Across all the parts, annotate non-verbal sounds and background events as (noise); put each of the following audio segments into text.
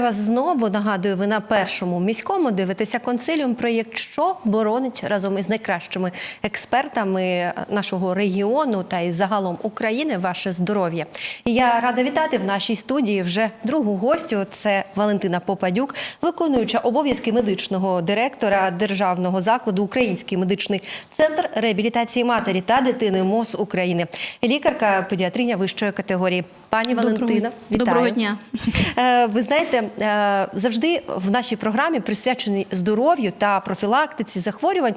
Вас знову. Нагадую, ви на першому міському дивитеся консиліум проєкт, що боронить разом із найкращими експертами нашого регіону та й загалом України ваше здоров'я. І Я рада вітати в нашій студії вже другу гостю. Це Валентина Попадюк, виконуюча обов'язки медичного директора державного закладу Український медичний центр реабілітації матері та дитини МОЗ України, лікарка педіатриня вищої категорії. Пані Валентина, вітаю. Доброго дня. Е, Ви знаєте, завжди в нашій програмі, присвяченій здоров'ю та профілактиці захворювань,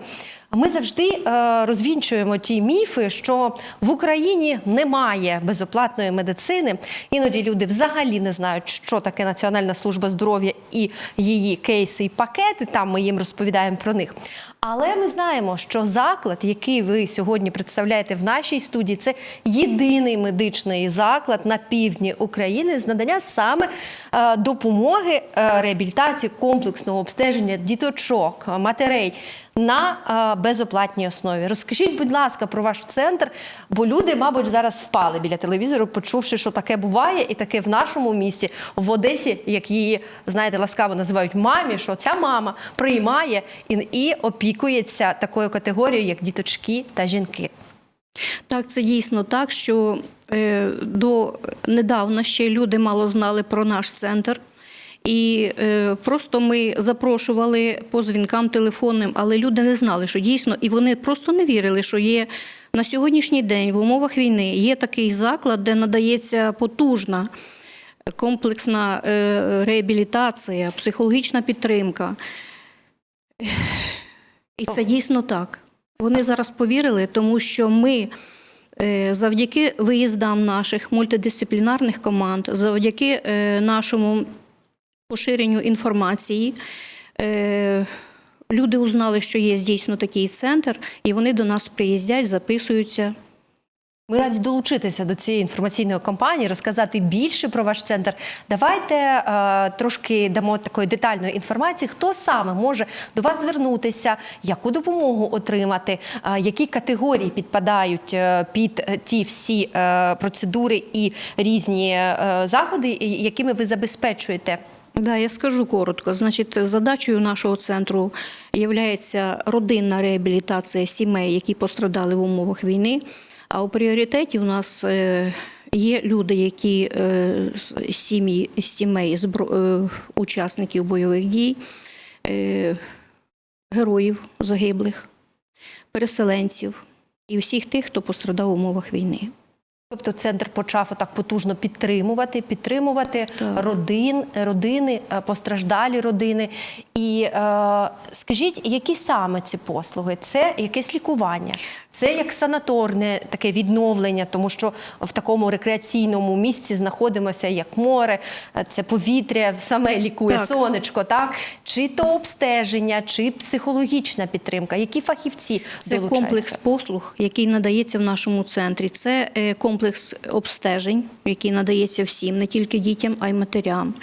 ми завжди е, розвінчуємо ті міфи, що в Україні немає безоплатної медицини. Іноді люди взагалі не знають, що таке Національна служба здоров'я і її кейси і пакети. Там ми їм розповідаємо про них. Але ми знаємо, що заклад, який ви сьогодні представляєте в нашій студії, це єдиний медичний заклад на півдні України з надання саме е, допомоги е, реабілітації комплексного обстеження діточок, матерей на е, безоплатній основі. Розкажіть, будь ласка, про ваш центр, бо люди, мабуть, зараз впали біля телевізору, почувши, що таке буває, і таке в нашому місті, в Одесі, як її знаєте, ласкаво називають мамі, що ця мама приймає і, і опікується такою категорією, як діточки та жінки. Так, це дійсно так, що е, до недавно ще люди мало знали про наш центр. І е, просто ми запрошували по дзвінкам телефонним, але люди не знали, що дійсно, і вони просто не вірили, що є на сьогоднішній день в умовах війни є такий заклад, де надається потужна комплексна е, реабілітація, психологічна підтримка. І це дійсно так. Вони зараз повірили, тому що ми е, завдяки виїздам наших мультидисциплінарних команд, завдяки е, нашому поширенню інформації, е, люди узнали, що є дійсно такий центр, і вони до нас приїздять, записуються. Ми раді долучитися до цієї інформаційної кампанії, розказати більше про ваш центр. Давайте е, трошки дамо такої детальної інформації, хто саме може до вас звернутися, яку допомогу отримати, е, які категорії підпадають е, під е, ті всі е, процедури і різні е, заходи, якими ви забезпечуєте. Да, я скажу коротко. Значить, задачею нашого центру є родинна реабілітація сімей, які пострадали в умовах війни. А у пріоритеті у нас е, є люди, які е, з сім'ї сімей е, учасників бойових дій, героїв загиблих, переселенців і всіх тих, хто пострадав в умовах війни. Тобто центр почав отак потужно підтримувати, підтримувати Так. родин, родини, е, постраждалі родини. І е, скажіть, які саме ці послуги? Це якесь лікування, це як санаторне таке відновлення, тому що в такому рекреаційному місці знаходимося як море, е, це повітря, саме лікує Так. сонечко, так? Чи то обстеження, чи психологічна підтримка, які фахівці Це долучаються? комплекс послуг, який надається в нашому центрі. Це е, комплекс обстежень, який надається всім, не тільки дітям, а й матерям.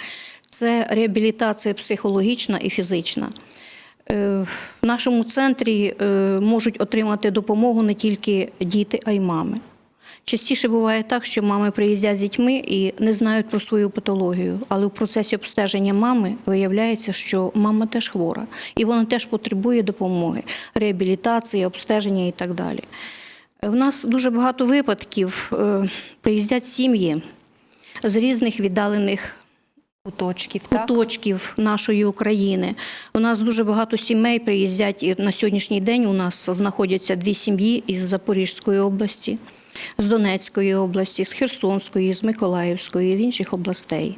Це реабілітація психологічна і фізична. Е, В нашому центрі е, можуть отримати допомогу не тільки діти, а й мами. Частіше буває так, що мами приїздять з дітьми і не знають про свою патологію, але в процесі обстеження мами виявляється, що мама теж хвора, і вона теж потребує допомоги, реабілітації, обстеження і так далі. В нас дуже багато випадків е, приїздять сім'ї з різних віддалених Куточків, так? куточків нашої України. У нас дуже багато сімей приїздять, і на сьогоднішній день у нас знаходяться дві сім'ї із Запорізької області, з Донецької області, з Херсонської, з Миколаївської, з інших областей.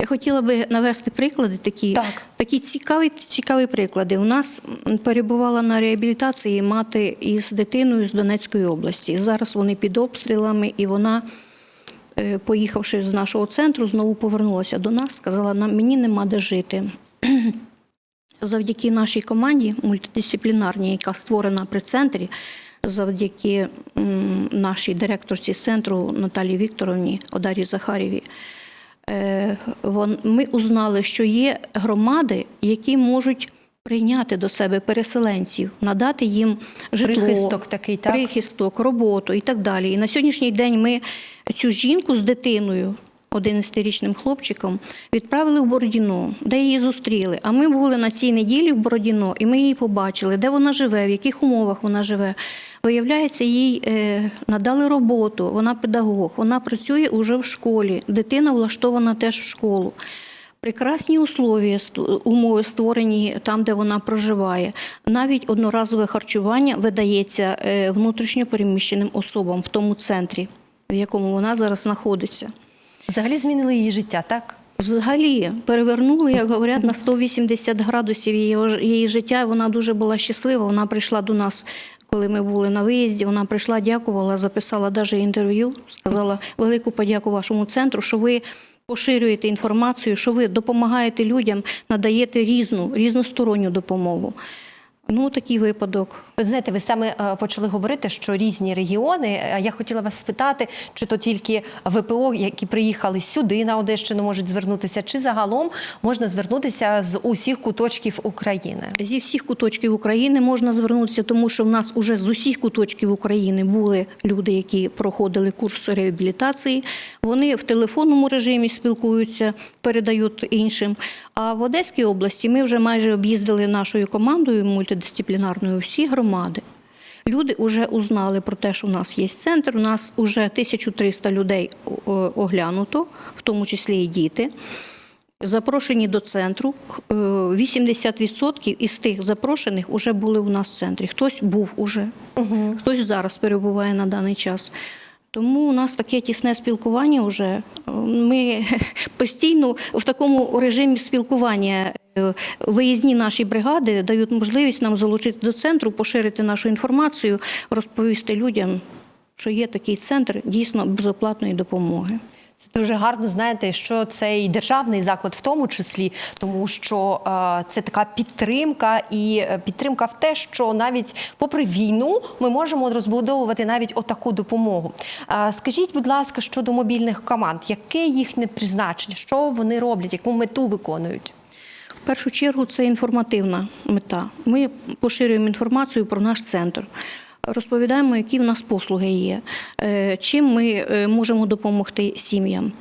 Я хотіла би навести приклади такі, Так. такі цікаві, цікаві приклади. У нас перебувала на реабілітації мати із дитиною з Донецької області. Зараз вони під обстрілами, і вона е, поїхавши з нашого центру, знову повернулася до нас, сказала, нам мені нема де жити. (clears throat) Завдяки нашій команді мультидисциплінарній, яка створена при центрі, завдяки нашій директорці центру Наталії Вікторовні Одарі Захарєві, ми узнали, що є громади, які можуть прийняти до себе переселенців, надати їм житло, Прихисток такий, так? прихисток, роботу і так далі. І на сьогоднішній день ми цю жінку з дитиною 11-річним хлопчиком, відправили в Бородіно, де її зустріли. А ми були на цій неділі в Бородіно, і ми її побачили, де вона живе, в яких умовах вона живе. Виявляється, їй е, надали роботу, вона педагог, вона працює уже в школі. Дитина влаштована теж в школу. Прекрасні условия, умови створені там, де вона проживає. Навіть одноразове харчування видається е, внутрішньо переміщеним особам в тому центрі, в якому вона зараз знаходиться. Взагалі змінили її життя, так? Взагалі перевернули, як говорять, на 180 градусів її, її життя. Вона дуже була щаслива. Вона прийшла до нас, коли ми були на виїзді. Вона прийшла, дякувала, записала навіть інтерв'ю. Сказала велику подяку вашому центру, що ви поширюєте інформацію, що ви допомагаєте людям, надаєте різну, різносторонню допомогу. Ну, такий випадок. Ви знаєте, ви саме е, почали говорити, що різні регіони. А Я хотіла вас спитати, чи то тільки ВПО, які приїхали сюди на Одещину, можуть звернутися, чи загалом можна звернутися з усіх куточків України? Зі всіх куточків України можна звернутися, тому що в нас уже з усіх куточків України були люди, які проходили курс реабілітації. Вони в телефонному режимі спілкуються, передають іншим. А в Одеській області ми вже майже об'їздили нашою командою мультидисциплінарною всі громади. Люди вже узнали про те, що в нас є центр. У нас вже 1300 людей оглянуто, в тому числі і діти. Запрошені до центру. Е, 80% із тих запрошених вже були у нас в центрі. Хтось був уже, хтось зараз перебуває на даний час. Тому у нас таке тісне спілкування вже. Ми (laughs) постійно в такому режимі спілкування. Е, Виїзні наші бригади дають можливість нам залучити до центру, поширити нашу інформацію, розповісти людям, що є такий центр дійсно безоплатної допомоги. Це дуже гарно знаєте, що це і державний заклад, в тому числі, тому що е, це така підтримка і е, підтримка в те, що навіть попри війну ми можемо розбудовувати навіть отаку допомогу. Е, скажіть, будь ласка, щодо мобільних команд, яке їхнє призначення, що вони роблять, яку мету виконують? Першу чергу це інформативна мета. Ми поширюємо інформацію про наш центр. Розповідаємо, які в нас послуги є, е, чим ми е, можемо допомогти сім'ям.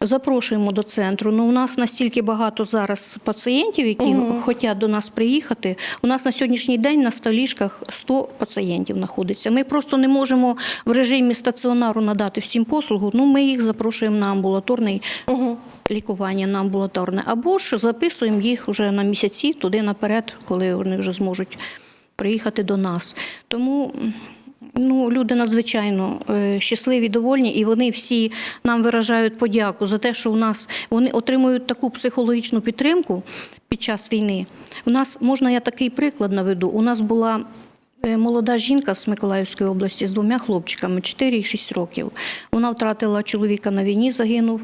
Запрошуємо до центру. Ну, у нас настільки багато зараз пацієнтів, які хочуть до нас приїхати. У нас на сьогоднішній день на столішках 100 пацієнтів знаходиться. Ми просто не можемо в режимі стаціонару надати всім послугу. Ну, ми їх запрошуємо на амбулаторний лікування на амбулаторне, або ж записуємо їх вже на місяці туди наперед, коли вони вже зможуть приїхати до нас. Тому ну, люди надзвичайно е, щасливі, довольні, і вони всі нам виражають подяку за те, що у нас вони отримують таку психологічну підтримку під час війни. У нас можна я такий приклад наведу. У нас була. е, Молода жінка з Миколаївської області з двома хлопчиками 4 і 6 років. Вона втратила чоловіка на війні, загинув.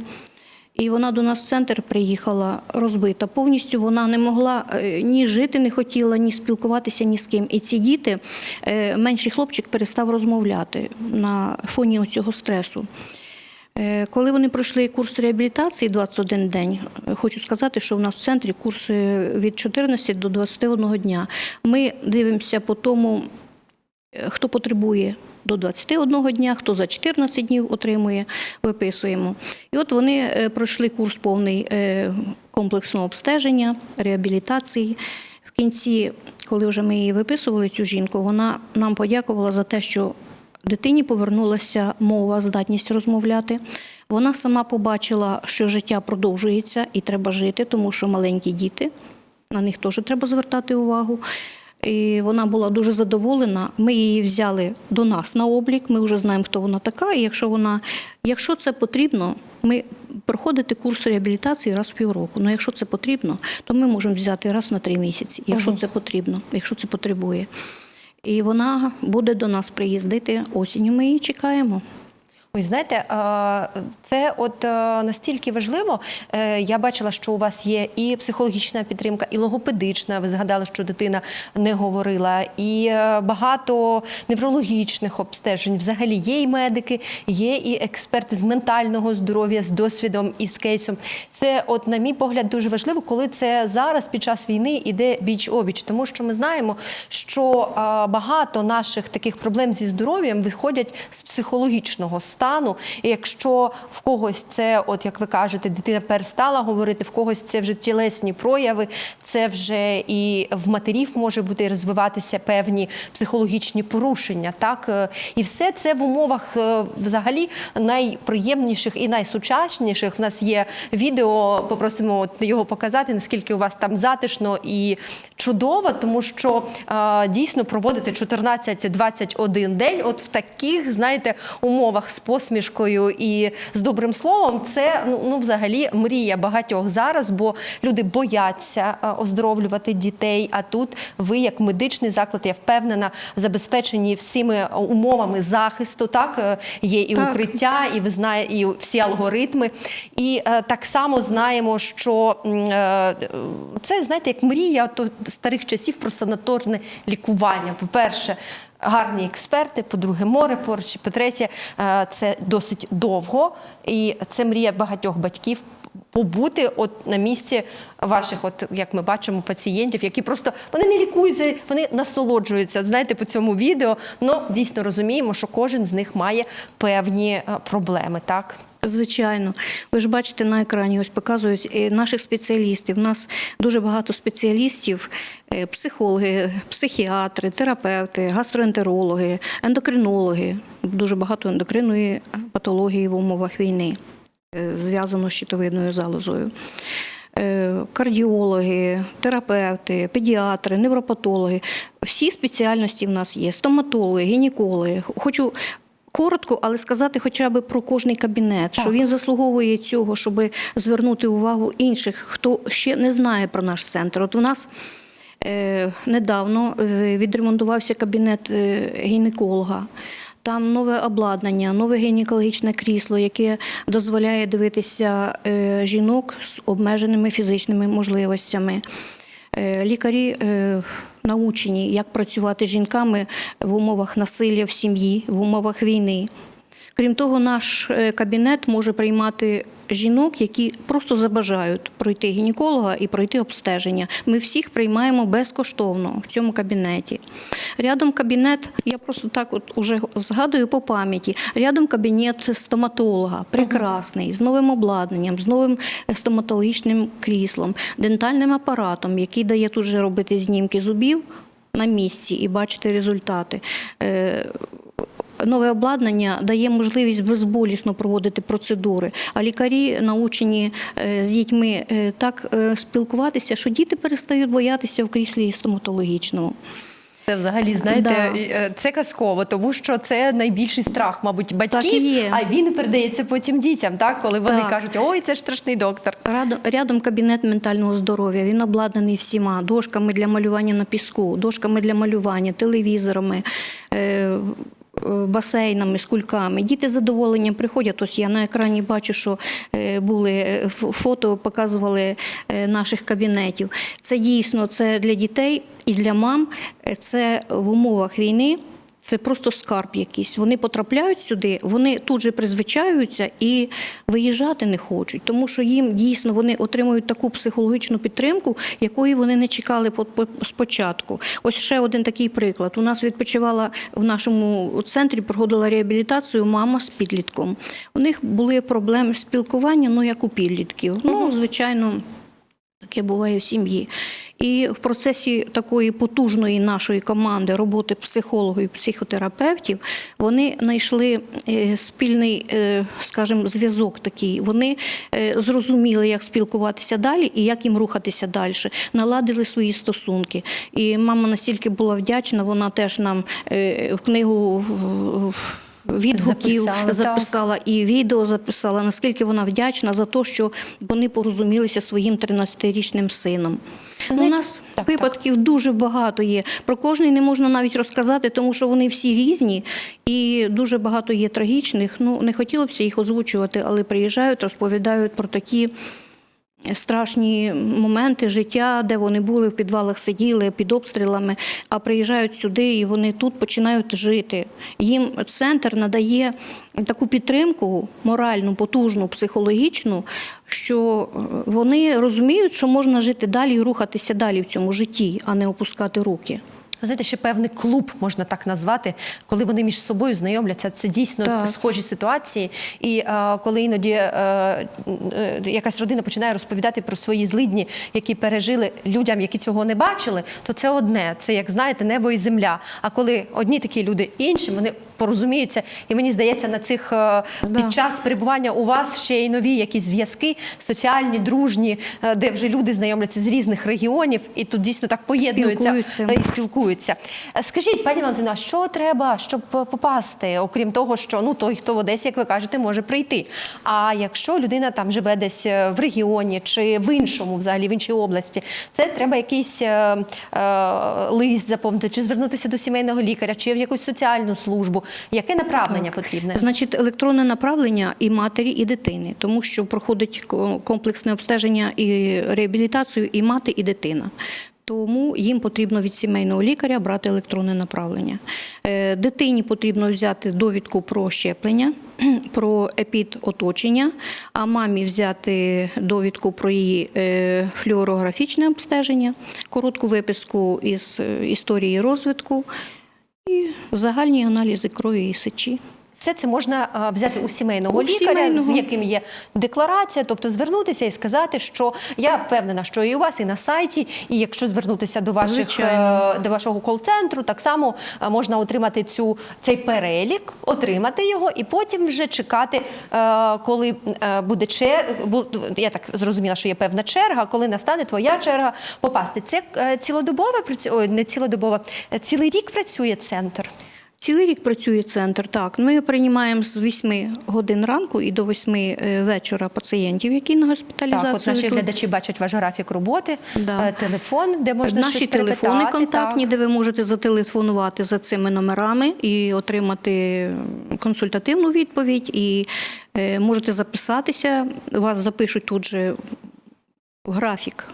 І вона до нас в центр приїхала розбита. Повністю вона не могла е, ні жити, не хотіла, ні спілкуватися ні з ким. І ці діти, е, менший хлопчик перестав розмовляти на фоні цього стресу. Е, Коли вони пройшли курс реабілітації 21 день, хочу сказати, що в нас в центрі курси від 14 до 21 дня. Ми дивимося по тому, хто потребує до 21 дня, хто за 14 днів отримує, виписуємо. І от вони е, пройшли курс повний е, комплексного обстеження, реабілітації. В кінці, коли вже ми її виписували, цю жінку, вона нам подякувала за те, що дитині повернулася мова, здатність розмовляти. Вона сама побачила, що життя продовжується і треба жити, тому що маленькі діти, на них теж треба звертати увагу. І вона була дуже задоволена. Ми її взяли до нас на облік. Ми вже знаємо, хто вона така. І якщо вона, якщо це потрібно, ми проходити курс реабілітації раз в півроку. Ну, якщо це потрібно, то ми можемо взяти раз на три місяці, якщо це потрібно, якщо це потребує. І вона буде до нас приїздити осінню. Ми її чекаємо. Ой, знаєте, це от е, настільки важливо. Е, Я бачила, що у вас є і психологічна підтримка, і логопедична. Ви згадали, що дитина не говорила, і е, багато неврологічних обстежень. Взагалі є і медики, є і експерти з ментального здоров'я з досвідом і з кейсом. Це, от, на мій погляд, дуже важливо, коли це зараз під час війни іде біч обіч, тому що ми знаємо, що багато наших таких проблем зі здоров'ям виходять з психологічного стану. Стану. І якщо в когось це, от як ви кажете, дитина перестала говорити, в когось це вже тілесні прояви, це вже і в матерів може бути розвиватися певні психологічні порушення. Так Е, і все це в умовах е, взагалі найприємніших і найсучасніших. В нас є відео, попросимо його показати, наскільки у вас там затишно і чудово, тому що е, дійсно проводити 14-21 день, от в таких, знаєте, умовах з посмішкою і з добрим словом, це ну, ну взагалі мрія багатьох зараз, бо люди бояться е, оздоровлювати дітей. А тут ви, як медичний заклад, я впевнена, забезпечені всіми умовами захисту. Так Е, є і Так. укриття, і ви знаєте, і всі алгоритми. І е, так само знаємо, що це знаєте, як мрія то старих часів про санаторне лікування. По-перше, гарні експерти, по-друге, море поруч, по-третє, е, це досить довго, і це мрія багатьох батьків. Побути от на місці ваших, от як ми бачимо, пацієнтів, які просто вони не лікуються, вони насолоджуються. От знаєте, по цьому відео. Ну дійсно розуміємо, що кожен з них має певні е, проблеми. Так Звичайно, ви ж бачите на екрані, ось показують е, наших спеціалістів. У нас дуже багато спеціалістів, е, психологи, психіатри, терапевти, гастроентерологи, ендокринологи. Дуже багато ендокринної патології в умовах війни, е, зв'язано з щитовидною залозою. Кардіологи, терапевти, педіатри, невропатологи всі спеціальності в нас є: стоматологи, гінекологи. Хочу коротко, але сказати хоча б про кожний кабінет, Так. що він заслуговує цього, щоб звернути увагу інших, хто ще не знає про наш центр. От у нас е, недавно е, відремонтувався кабінет е, гінеколога. Там нове обладнання, нове гінекологічне крісло, яке дозволяє дивитися жінок з обмеженими фізичними можливостями. Лікарі научені, як працювати з жінками в умовах насилля в сім'ї, в умовах війни. Крім того, наш е, кабінет може приймати жінок, які просто забажають пройти гінеколога і пройти обстеження. Ми всіх приймаємо безкоштовно в цьому кабінеті. Рядом кабінет, я просто так от уже згадую по пам'яті. Рядом кабінет стоматолога, прекрасний, з новим обладнанням, з новим стоматологічним кріслом, дентальним апаратом, який дає тут же робити знімки зубів на місці і бачити результати. Е, Нове обладнання дає можливість безболісно проводити процедури, а лікарі научені е, з дітьми е, так спілкуватися, що діти перестають боятися в кріслі стоматологічному. Це взагалі знаєте, Да. е, це казково, тому що це найбільший страх, мабуть, батьків. А він передається потім дітям, так коли вони Так. кажуть, ой, це ж страшний доктор. Радо- Рядом кабінет ментального здоров'я. Він обладнаний всіма дошками для малювання на піску, дошками для малювання, телевізорами. Е, Басейнами, з кульками. Діти з задоволенням приходять. Ось я на екрані бачу, що е, були е, фото, показували наших кабінетів. Це дійсно це для дітей і для мам. Це в умовах війни. Це просто скарб якийсь. Вони потрапляють сюди, вони тут же призвичаються і виїжджати не хочуть, тому що їм дійсно вони отримують таку психологічну підтримку, якої вони не чекали по- по- спочатку. Ось ще один такий приклад. У нас відпочивала в нашому центрі, проходила реабілітацію мама з підлітком. У них були проблеми спілкування, ну як у підлітків. Ну, звичайно. Таке буває в сім'ї. І в процесі такої потужної нашої команди роботи психологів і психотерапевтів вони знайшли е, спільний, е, скажімо, зв'язок такий. Вони е, зрозуміли, як спілкуватися далі і як їм рухатися далі. Наладили свої стосунки. І мама настільки була вдячна, вона теж нам в книгу. Відгуків Записала, записала і відео записала, наскільки вона вдячна за те, що вони порозумілися своїм 13-річним сином. Ну, У нас так, випадків дуже багато є. Про кожний не можна навіть розказати, тому що вони всі різні і дуже багато є трагічних. Ну не хотілося б їх озвучувати, але приїжджають, розповідають про такі. Страшні моменти життя, де вони були в підвалах, сиділи під обстрілами, а приїжджають сюди і вони тут починають жити. Їм центр надає таку підтримку моральну, потужну, психологічну, що е, вони розуміють, що можна жити далі і рухатися далі в цьому житті, а не опускати руки. Знаєте, ще певний клуб можна так назвати, коли вони між собою знайомляться. Це дійсно Так. схожі ситуації. І е, коли іноді е, е, якась родина починає розповідати про свої злидні, які пережили людям, які цього не бачили, то це одне. Це як знаєте, небо і земля. А коли одні такі люди інші, вони порозуміються, і мені здається, на цих е, під час перебування у вас ще й нові якісь зв'язки, соціальні, дружні, е, де вже люди знайомляться з різних регіонів, і тут дійсно так поєднуються Спілкуються. і спілкуються. Е, Скажіть, пані Валентина, що треба, щоб е, попасти, окрім того, що ну той, хто в Одесі, як ви кажете, може прийти. А якщо людина там живе десь е, в регіоні чи в іншому, взагалі в іншій області, це треба якийсь е, е, лист заповнити, чи звернутися до сімейного лікаря, чи в якусь соціальну службу. Яке направлення потрібне? Значить, електронне направлення і матері, і дитини, тому що проходить комплексне обстеження і реабілітацію і мати, і дитина. Тому їм потрібно від сімейного лікаря брати електронне направлення. Е, Дитині потрібно взяти довідку про щеплення, (clears throat) про епідоточення, а мамі взяти довідку про її е, флюорографічне обстеження, коротку виписку із е, історії розвитку загальні аналізи крові і сечі. Все це можна е, взяти у сімейного У лікаря, сімейного. з яким є декларація, тобто звернутися і сказати, що я впевнена, що і у вас, і на сайті, і якщо звернутися до ваших Звичайно. е, до вашого кол-центру, так само е, можна отримати цю цей перелік, отримати його, і потім вже чекати, коли буде черга. Я так зрозуміла, що є певна черга, коли настане твоя черга попасти. Це цілодобове не цілодобове, цілий рік працює центр. Цілий рік працює центр. Так, ми приймаємо з 8 годин ранку і до 8 е, вечора пацієнтів, які на госпіталізацію. Так, от наші йдуть. глядачі бачать ваш графік роботи, Да. е, телефон, де можна Наші щось телефони контактні, так. де ви можете зателефонувати за цими номерами і отримати консультативну відповідь, і е, можете записатися. Вас запишуть тут же графік.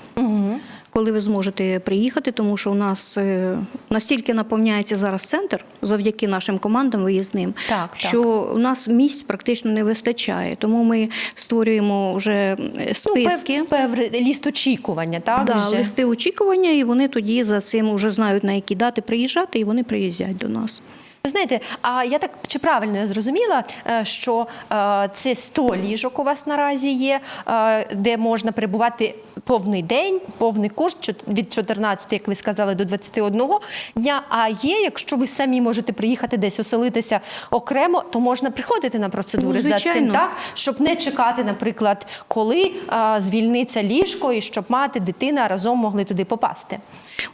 Коли ви зможете приїхати, тому що у нас е, настільки наповняється зараз центр завдяки нашим командам виїзним, Так, так. що у нас місць практично не вистачає. Тому ми створюємо вже е, Ну, списки. пев, ліст очікування, так? Да, вже? листи очікування, і вони тоді за цим вже знають на які дати приїжджати, і вони приїздять до нас. Ви знаєте, а я так чи правильно я зрозуміла, е, що е, це 100 ліжок у вас наразі є, е, де можна перебувати повний день, повний курс від 14, як ви сказали, до 21 дня. А є, якщо ви самі можете приїхати десь оселитися окремо, то можна приходити на процедури Ну, за цим, так щоб не чекати, наприклад, коли звільниться ліжко, і щоб мати дитина разом могли туди попасти.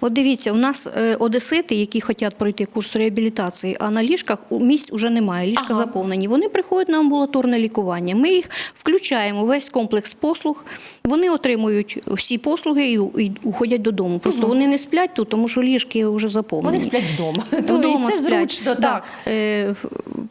От дивіться, у нас е, одесити, які хочуть пройти курс реабілітації, а на ліжках місць вже немає, ліжка Ага. заповнені. Вони приходять на амбулаторне лікування. Ми їх включаємо весь комплекс послуг. Вони отримують всі послуги і, уходять додому. Просто вони не сплять тут, тому що ліжки вже заповнені. Вони сплять вдома. (laughs) Вдома це сплять. зручно, Да. так. Е,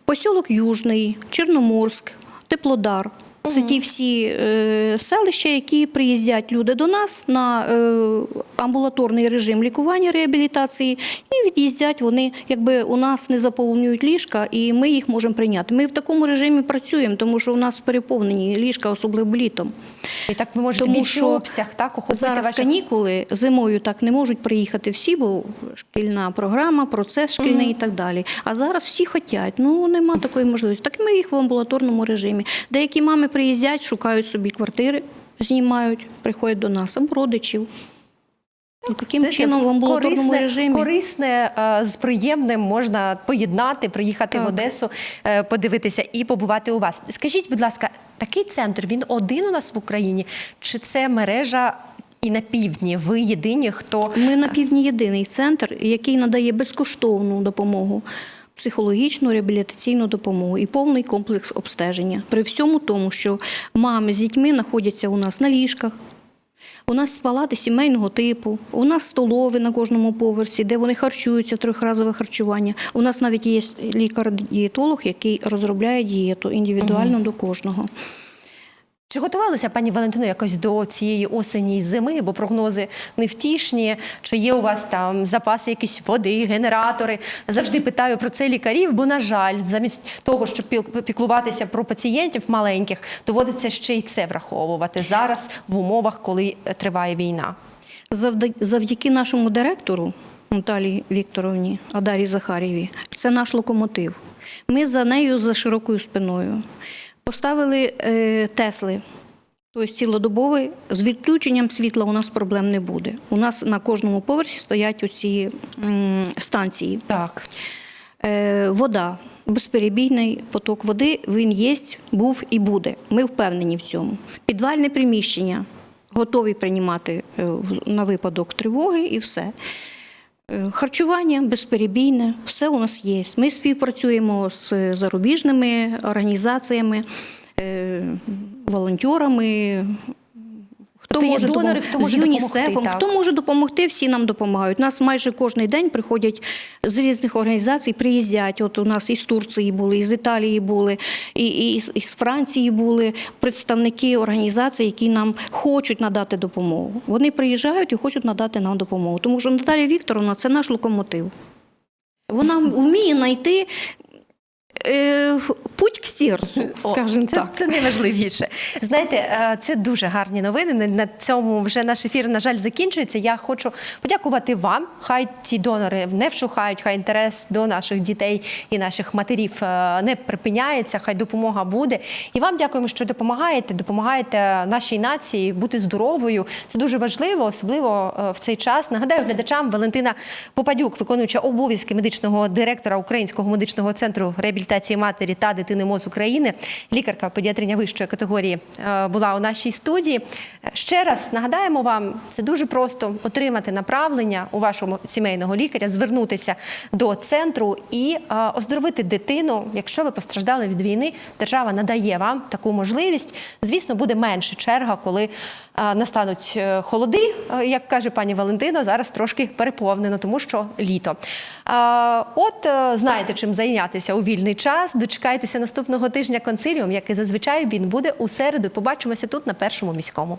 Посілок Южний, Чорноморськ, Теплодар. Це ті всі е, селища, які приїздять люди до нас на е, амбулаторний режим лікування реабілітації, і від'їздять вони, якби у нас не заповнюють ліжка, і ми їх можемо прийняти. Ми в такому режимі працюємо, тому що у нас переповнені ліжка, особливо літом. І так ви можете Тому більший що обсяг, так, охопити Зараз ваших канікули зимою так не можуть приїхати всі, бо шкільна програма, процес шкільний і так далі. А зараз всі хочуть. Ну нема такої можливості. Так ми їх в амбулаторному режимі. Деякі мами приїздять, шукають собі квартири, знімають, приходять до нас або родичів. І таким Знаєте, чином в амбулаторному корисне, режимі. корисне е, з приємним можна поєднати, приїхати в Одесу, е, подивитися і побувати у вас. Скажіть, будь ласка, такий центр він один у нас в Україні? Чи це мережа і на півдні? Ви єдині, хто Ми на півдні єдиний центр, який надає безкоштовну допомогу. Психологічну реабілітаційну допомогу і повний комплекс обстеження. При всьому тому, що мами з дітьми знаходяться у нас на ліжках, у нас палати сімейного типу, у нас столові на кожному поверсі, де вони харчуються, трьохразове харчування. У нас навіть є лікар-дієтолог, який розробляє дієту індивідуально до кожного. Чи готувалися, пані Валентино, якось до цієї осені і зими, бо прогнози невтішні? Чи є у вас там запаси якісь води, генератори? Завжди питаю про це лікарів, бо, на жаль, замість того, щоб піклуватися про пацієнтів маленьких, доводиться ще й це враховувати зараз в умовах, коли триває війна. Завдяки нашому директору Наталії Вікторовні Адарі Захарєві. Це наш локомотив. Ми за нею за широкою спиною. Поставили е, Тесли. Тобто цілодобовий, з відключенням світла у нас проблем не буде. У нас на кожному поверсі стоять оці станції. Так. Е, вода, безперебійний поток води, він є, був і буде. Ми впевнені в цьому. Підвальне приміщення готові приймати е, на випадок тривоги і все. Е, Харчування безперебійне, все у нас є. Ми співпрацюємо з зарубіжними організаціями, е, волонтерами. Хто Тобто є донори, допом- хто може з ЮНІСЕФом, допомогти, хто може допомогти, всі нам допомагають. Нас майже кожен день приходять з різних організацій, приїздять. От у нас із Турції були, із Італії були, і, і, з- із Франції були представники організацій, які нам хочуть надати допомогу. Вони приїжджають і хочуть надати нам допомогу. Тому що Наталія Вікторовна це наш локомотив. Вона вміє знайти е, путь к серцю, скажімо так. Це найважливіше. Знаєте, е, це дуже гарні новини. На- цьому вже наш ефір, на жаль, закінчується. Я хочу подякувати вам. Хай ті донори не вшухають, хай інтерес до наших дітей і наших матерів е, не припиняється, хай допомога буде. І вам дякуємо, що допомагаєте, допомагаєте нашій нації бути здоровою. Це дуже важливо, особливо е, в цей час. Нагадаю глядачам Валентина Попадюк, виконуюча обов'язки медичного директора Українського медичного центру реабілітації матері та дитини МОЗ України, лікарка педіатриня вищої категорії е, була у нашій студії. Ще раз нагадаємо вам, це дуже просто отримати направлення у вашого сімейного лікаря, звернутися до центру і е, оздоровити дитину. Якщо ви постраждали від війни, держава надає вам таку можливість. Звісно, буде менше черга, коли настануть е, холоди, Е, як каже пані Валентина, зараз трошки переповнено, тому що літо. От е, знаєте, чим зайнятися у вільний час. Дочекайтеся наступного тижня консиліум, як і зазвичай він буде у середу. Побачимося тут на першому міському.